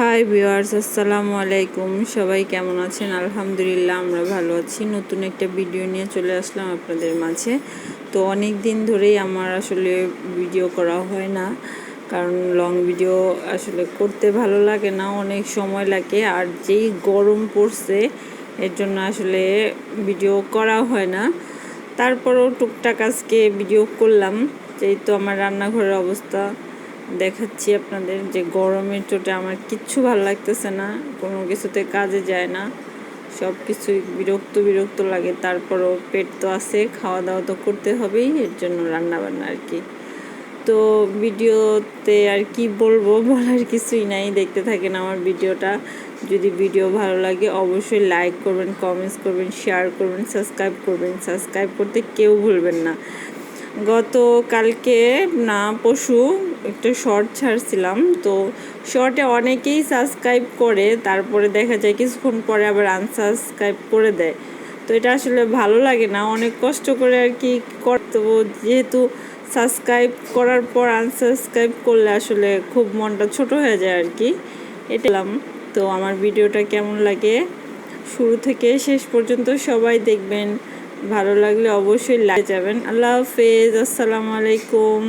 Hi viewers আসসালামু আলাইকুম। সবাই কেমন আছেন? আলহামদুলিল্লাহ, আমরা ভালো আছি। নতুন একটা ভিডিও নিয়ে চলে আসলাম আপনাদের মাঝে। তো অনেক দিন ধরেই আমার আসলে ভিডিও করা হয় না, কারণ লং ভিডিও আসলে করতে ভালো লাগে না, অনেক সময় লাগে। আর যেই গরম পড়ছে, এর জন্য আসলে ভিডিও করা হয় না। তারপরও টুকটাক আজকে ভিডিও করলাম। যেহেতু আমার রান্নাঘরের অবস্থা দেখাচ্ছি আপনাদের যে গরমের চোটে আমার কিচ্ছু ভালো লাগতেছে না, কোনো কিছুতে কাজে যায় না সব কিছুই বিরক্ত বিরক্ত লাগে, তারপরও পেট তো আছে, খাওয়া দাওয়া তো করতে হবেই, এর জন্য রান্না বান্না আর কি। তো ভিডিওতে আর কি বলব, বলার কিছুই নাই, দেখতে থাকেন আমার ভিডিওটা, যদি ভিডিও ভালো লাগে অবশ্যই লাইক করবেন কমেন্টস করবেন শেয়ার করবেন সাবস্ক্রাইব করবেন সাবস্ক্রাইব করতে কেউ ভুলবেন না। গত কালকে না পশু একটা শর্ট ছাড়ছিলাম। তো শর্টে অনেকেই সাবস্ক্রাইব করে, তারপরে দেখা যায় কিছুক্ষণ পরে আবার আনসাবস্ক্রাইব করে দেয়। তো এটা আসলে ভালো লাগে না, অনেক কষ্ট করে আর কি করতে যেহেতু সাবস্ক্রাইব করার পর আনসাবস্ক্রাইব করলে আসলে খুব মনটা ছোট হয়ে যায় আর কি। এটালাম তো আমার ভিডিওটা কেমন লাগে? শুরু থেকে শেষ পর্যন্ত সবাই দেখবেন। ভালো লাগলে অবশ্যই লাইক যাবেন। আল্লাহ হাফেজ। আসসালামু আলাইকুম।